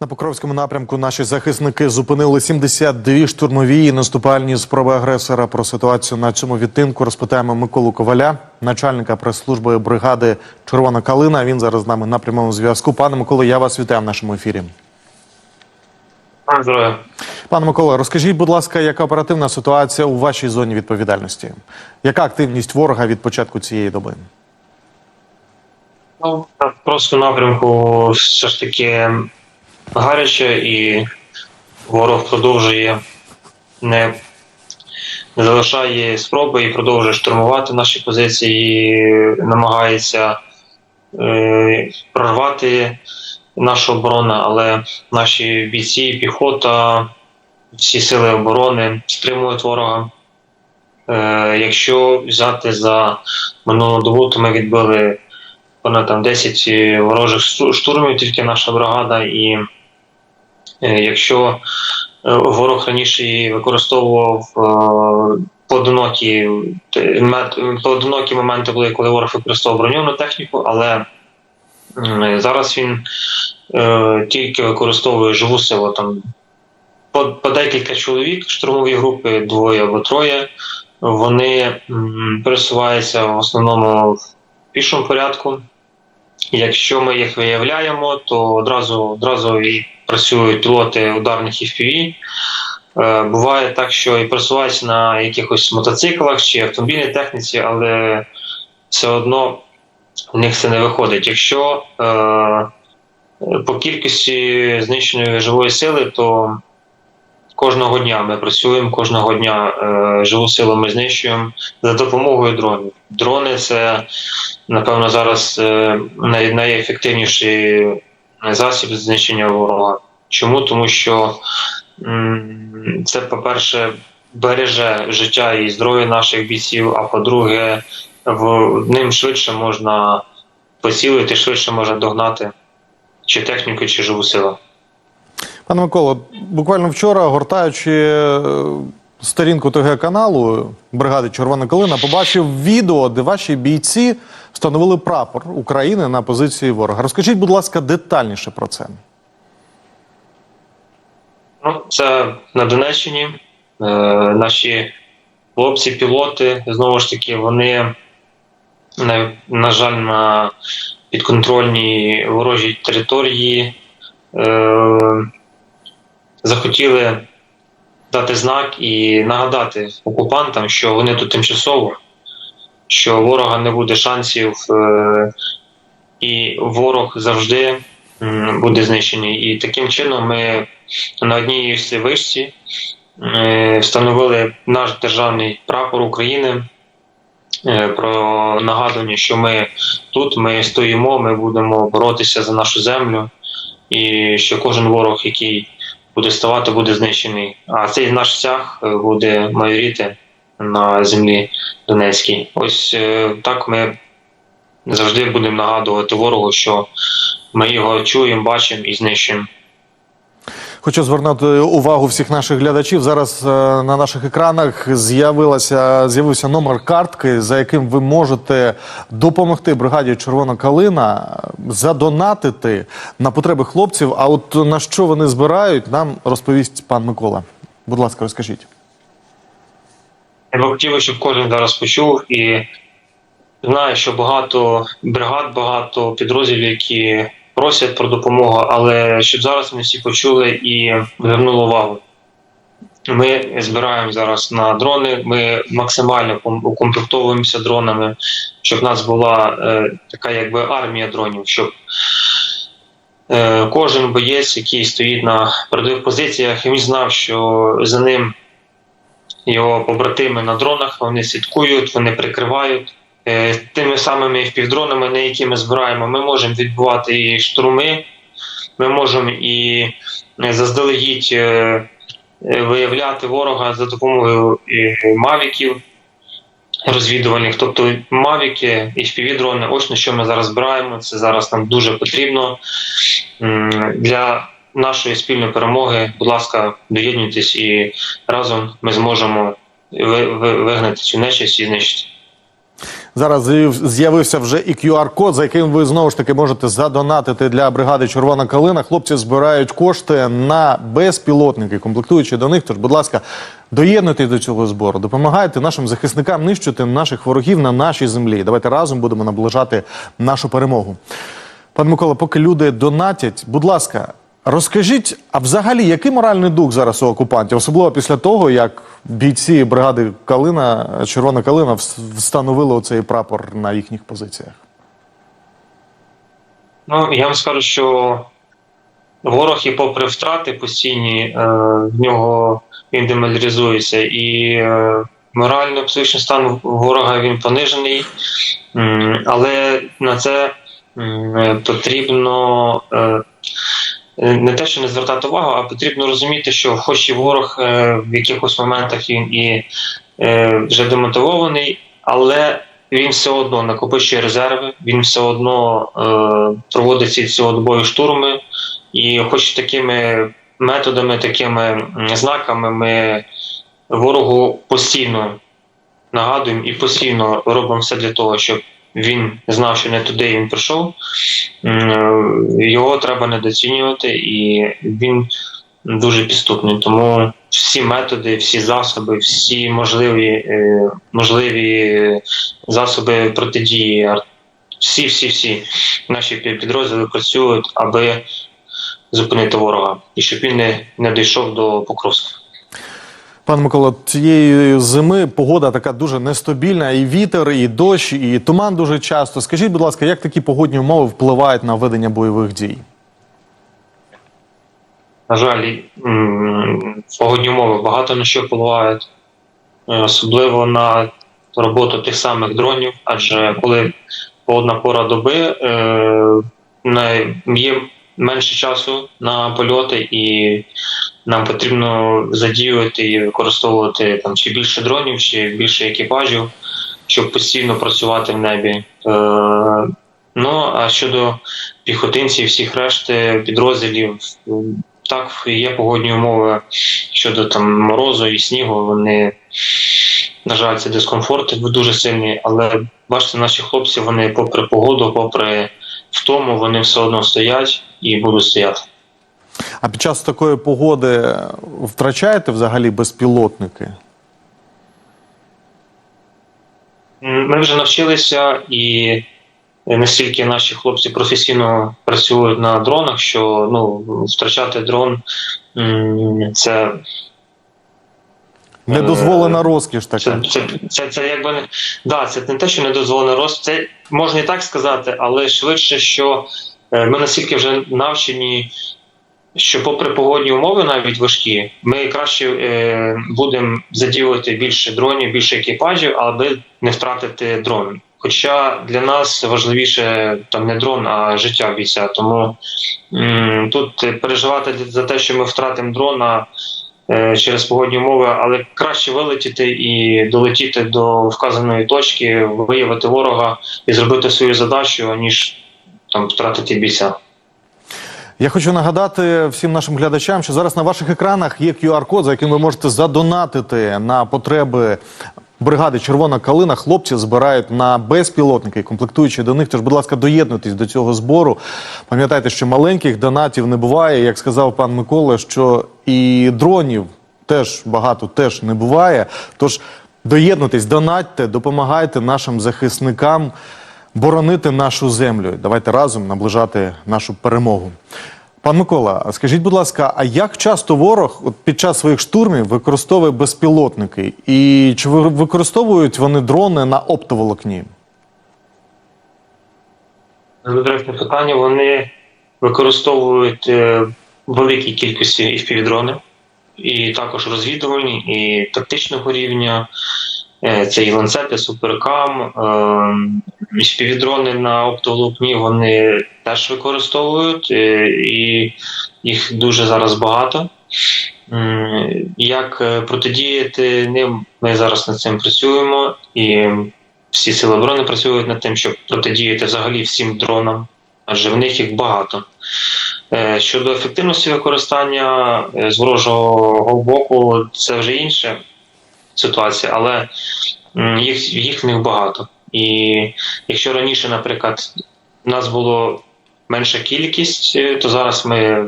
На Покровському напрямку наші захисники зупинили 72 штурмові і наступальні спроби агресора. Про ситуацію на цьому відтинку розпитаємо Миколу Коваля, начальника прес-служби бригади Червона Калина. Він зараз з нами на прямому зв'язку. Пане Миколо, я вас вітаю в нашому ефірі. Пане Микола, розкажіть, будь ласка, яка оперативна ситуація у вашій зоні відповідальності? Яка активність ворога від початку цієї доби? Ну, Покровському напрямку все ж таки гаряче, і ворог продовжує не, не залишає спроби і продовжує штурмувати наші позиції, намагається е, прорвати нашу оборону, але наші бійці, піхота, всі сили оборони стримують ворога. Е, якщо взяти за минулу добу, то ми відбили понад там 10 ворожих штурмів, тільки наша бригада. І якщо е, ворог раніше і використовував е, поодинокі, поодинокі моменти були, коли ворог використовував броньовану техніку, але зараз він е, тільки використовує живу силу там. По, по декілька чоловік, штурмові групи, двоє або троє, вони пересуваються в основному в пішому порядку. Якщо ми їх виявляємо, то одразу одразу і працюють пілоти ударних FPV. Е, Буває так, що і просуваються на якихось мотоциклах чи автомобільній техніці, але все одно в них це не виходить. Якщо е, по кількості знищеної живої сили, то кожного дня ми працюємо, кожного дня е, живу силу ми знищуємо за допомогою дронів. Дрони це напевно, зараз е, най- найефективніший засіб знищення ворога. Чому? Тому що м, це, по-перше, береже життя і здоров'я наших бійців, а по-друге, в ним швидше можна поцілити, швидше можна догнати чи техніку, чи живу силу. Пане Миколо, буквально вчора, гортаючи е, сторінку ТГ каналу бригади Червона Калина, побачив відео, де ваші бійці встановили прапор України на позиції ворога. Розкажіть, будь ласка, детальніше про це. Ну, це на Донеччині. Е, наші хлопці-пілоти, знову ж таки, вони, на, на жаль, на підконтрольній ворожій території е, захотіли дати знак і нагадати окупантам, що вони тут тимчасово, що ворога не буде шансів, е, і ворог завжди буде знищений. І таким чином ми на одній вишці е, встановили наш державний прапор України е, про нагадування, що ми тут, ми стоїмо, ми будемо боротися за нашу землю, і що кожен ворог, який буде ставати, буде знищений. А цей наш стяг е, буде майоріти на землі Донецькій. Ось е, так ми завжди будемо нагадувати ворогу, що ми його чуємо, бачимо і знищуємо. Хочу звернути увагу всіх наших глядачів. Зараз е, на наших екранах з'явилася з'явився номер картки, за яким ви можете допомогти бригаді Червона Калина е, задонатити на потреби хлопців. А от на що вони збирають, нам розповість пан Микола. Будь ласка, розкажіть. Я би хотів, щоб кожен зараз почув і знає, що багато бригад, багато підрозділів, які просять про допомогу, але щоб зараз вони всі почули і звернули увагу. Ми збираємо зараз на дрони, ми максимально укомплектовуємося дронами, щоб в нас була е, така якби армія дронів, щоб е, кожен боєць, який стоїть на передових позиціях, він знав, що за ним його побратими на дронах, вони слідкують, вони прикривають. Е, Тими самими впівдронами, на які ми збираємо, ми можемо відбувати і штурми, ми можемо і е, заздалегідь е, виявляти ворога за допомогою мавіків розвідувальних. Тобто мавіки і впівдрони, ось на що ми зараз збираємо. Це зараз нам дуже потрібно для нашої спільної перемоги. Будь ласка, доєднуйтесь і разом ми зможемо ви- ви- вигнати цю нечисть і знищити. Зараз з'яв- з'явився вже і QR-код, за яким ви знову ж таки можете задонатити для бригади Червона калина. Хлопці збирають кошти на безпілотники, комплектуючи до них. Тож, будь ласка, доєднуйтесь до цього збору, допомагайте нашим захисникам нищити наших ворогів на нашій землі. Давайте разом будемо наближати нашу перемогу. Пан Микола, поки люди донатять, будь ласка, розкажіть, а взагалі який моральний дух зараз у окупантів, особливо після того, як бійці бригади Калина, Червона Калина, встановили оцей прапор на їхніх позиціях? Ну, я вам скажу, що ворог і попри втрати постійні, е, в нього він деморалізується. І е, морально-психічний стан ворога він понижений, але на це потрібно. е, Не те, що не звертати увагу, а потрібно розуміти, що хоч і ворог е, в якихось моментах він і е, вже демотивований, але він все одно накопичує резерви, він все одно е, проводить ці цілодобові штурми, і хоч такими методами, такими знаками ми ворогу постійно нагадуємо і постійно робимо все для того, щоб він знав, що не туди він прийшов. Його треба недооцінювати, і він дуже підступний. Тому всі методи, всі засоби, всі можливі, е, можливі засоби протидії, всі, всі, всі наші пі- підрозділи працюють, аби зупинити ворога, і щоб він не, не дійшов до Покровська. Пан Микола, цієї зими погода така дуже нестабільна, і вітер, і дощ, і туман дуже часто. Скажіть, будь ласка, як такі погодні умови впливають на ведення бойових дій? На жаль, погодні умови багато на що впливають, е, особливо на роботу тих самих дронів, адже коли одна пора доби не- є менше часу на польоти, і нам потрібно задіювати і використовувати там чи більше дронів, чи більше екіпажів, щоб постійно працювати в небі. Е, ну а щодо піхотинців, всіх решти підрозділів. Так, є погодні умови щодо там морозу і снігу. Вони, на жаль, це дискомфорт дуже сильний, але бачите, наші хлопці, вони, попри погоду, попри втому, вони все одно стоять і будуть стояти. А під час такої погоди втрачаєте взагалі безпілотники? Ми вже навчилися, і настільки наші хлопці професійно працюють на дронах, що ну, втрачати дрон це Недозволена розкіш така. Це, це, це, це якби не да, це не те, що не дозволено рост. Це можна і так сказати, але швидше, що е, ми настільки вже навчені, що, попри погодні умови, навіть важкі, ми краще е, будемо задіювати більше дронів, більше екіпажів, аби не втратити дрон. Хоча для нас важливіше там не дрон, а життя бійця. Тому м, тут е, переживати за те, що ми втратимо дрона е, через погодні умови, але краще вилетіти і долетіти до вказаної точки, виявити ворога і зробити свою задачу, ніж там втратити бійця. Я хочу нагадати всім нашим глядачам, що зараз на ваших екранах є QR-код, за яким ви можете задонатити на потреби бригади Червона калина. Хлопці збирають на безпілотники, комплектуючи до них. Тож, будь ласка, доєднуйтесь до цього збору. Пам'ятайте, що маленьких донатів не буває. Як сказав пан Микола, що і дронів теж багато теж не буває. Тож доєднуйтесь, донатьте, допомагайте нашим захисникам боронити нашу землю. Давайте разом наближати нашу перемогу. Пан Микола, скажіть, будь ласка, а як часто ворог от під час своїх штурмів використовує безпілотники? І чи використовують вони дрони на оптоволокні? Директне питання вони використовують е, в великій кількості FPV-дрони, і також розвідувальні, і тактичного рівня. Е, Це і ланцети, суперкам, е, FPV-дрони на оптоволокні вони теж використовують, е, і їх дуже зараз багато. Як е, протидіяти ним, ми зараз над цим працюємо, і всі сили оборони працюють над тим, щоб протидіяти взагалі всім дронам, адже в них їх багато. Щодо ефективності використання з ворожого боку, це вже інша ситуація, але їх, їх в них багато. І якщо раніше, наприклад, у нас було менша кількість, е, то зараз ми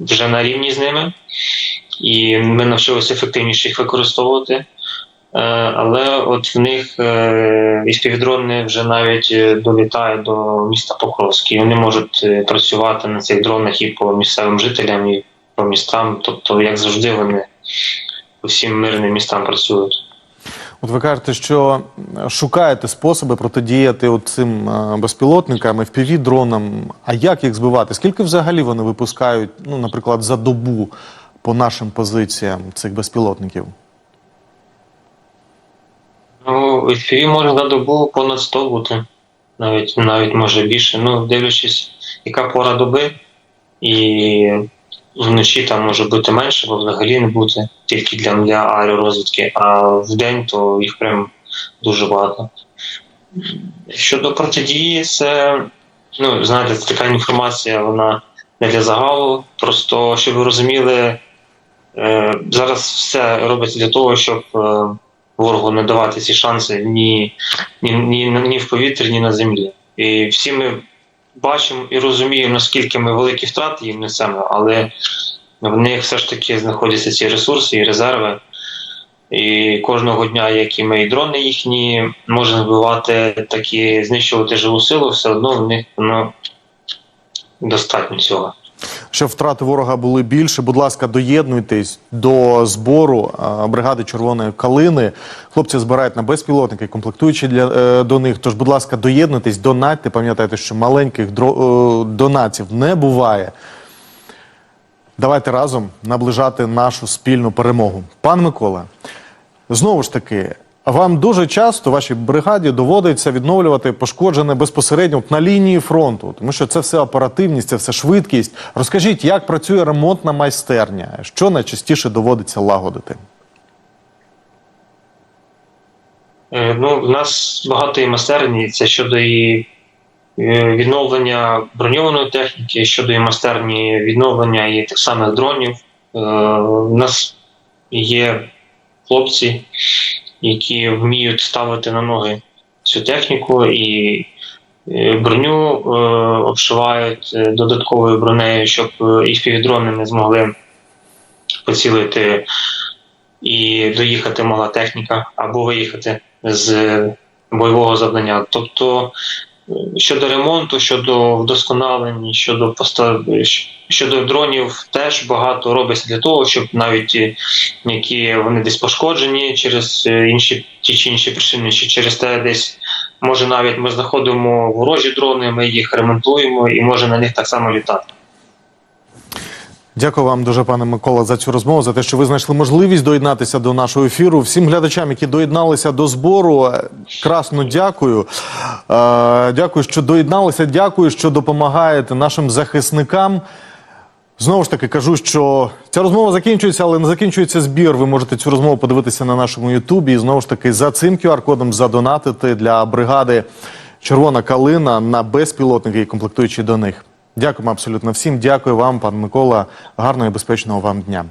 вже на рівні з ними, і ми навчилися ефективніше їх використовувати. Е, Але от в них е, і співдрони вже навіть долітають до міста Покровськ, і вони можуть працювати на цих дронах і по місцевим жителям, і по містам. Тобто, як завжди, вони по всім мирним містам працюють. От ви кажете, що шукаєте способи протидіяти от цим е, безпілотникам, fpv дронам. А як їх збивати? Скільки взагалі вони випускають, ну, наприклад, за добу по нашим позиціям цих безпілотників? Ну, FPV може за добу понад 100 бути, навіть, навіть може більше. Ну, дивлячись, яка пора доби, і вночі там може бути менше, бо взагалі не бути тільки для, для аеророзвідки, а в день то їх прям дуже багато. Щодо протидії, це, ну, знаєте, це така інформація, вона не для загалу. Просто щоб ви розуміли, е, зараз все робиться для того, щоб. Е, ворогу не давати ці шанси ні, ні, ні, ні в повітрі, ні на землі. І всі ми бачимо і розуміємо, наскільки ми великі втрати їм несемо, але в них все ж таки знаходяться ці ресурси і резерви. І кожного дня, як і ми і дрони їхні, можна вбивати такі, знищувати живу силу, все одно в них ну, достатньо цього. Щоб втрати ворога були більше, будь ласка, доєднуйтесь до збору бригади Червоної калини. Хлопці збирають на безпілотники, комплектуючі для е, до них. Тож, будь ласка, доєднуйтесь, донатьте. Пам'ятайте, що маленьких е, донатів не буває. Давайте разом наближати нашу спільну перемогу. Пан Микола, знову ж таки, вам дуже часто вашій бригаді доводиться відновлювати пошкоджене безпосередньо на лінії фронту, тому що це все оперативність, це все швидкість. Розкажіть, як працює ремонтна майстерня, що найчастіше доводиться лагодити? Е, Ну, в нас багато і майстерні, це щодо і е, відновлення броньованої техніки, щодо і майстерні відновлення і тих самих дронів. Е, У нас є хлопці, які вміють ставити на ноги цю техніку і е, броню е, обшивають е, додатковою бронею, щоб і співдрони не змогли поцілити і доїхати мала техніка або виїхати з бойового завдання. Тобто щодо ремонту, щодо вдосконалень, щодо постав... щодо дронів, теж багато робиться для того, щоб навіть ті, які вони десь пошкоджені через е, інші ті чи інші причини, чи через те десь. Може, навіть ми знаходимо ворожі дрони, ми їх ремонтуємо і може на них так само літати. Дякую вам дуже, пане Микола, за цю розмову, за те, що ви знайшли можливість доєднатися до нашого ефіру. Всім глядачам, які доєдналися до збору, е, красно дякую. Е, Дякую, що доєдналися. Дякую, що допомагаєте нашим захисникам. Знову ж таки кажу, що ця розмова закінчується, але не закінчується збір. Ви можете цю розмову подивитися на нашому Ютубі. І знову ж таки за цим QR-кодом задонатити для бригади Червона калина на безпілотники і комплектуючі до них. Дякуємо абсолютно всім. Дякую вам, пан Микола. Гарного і безпечного вам дня.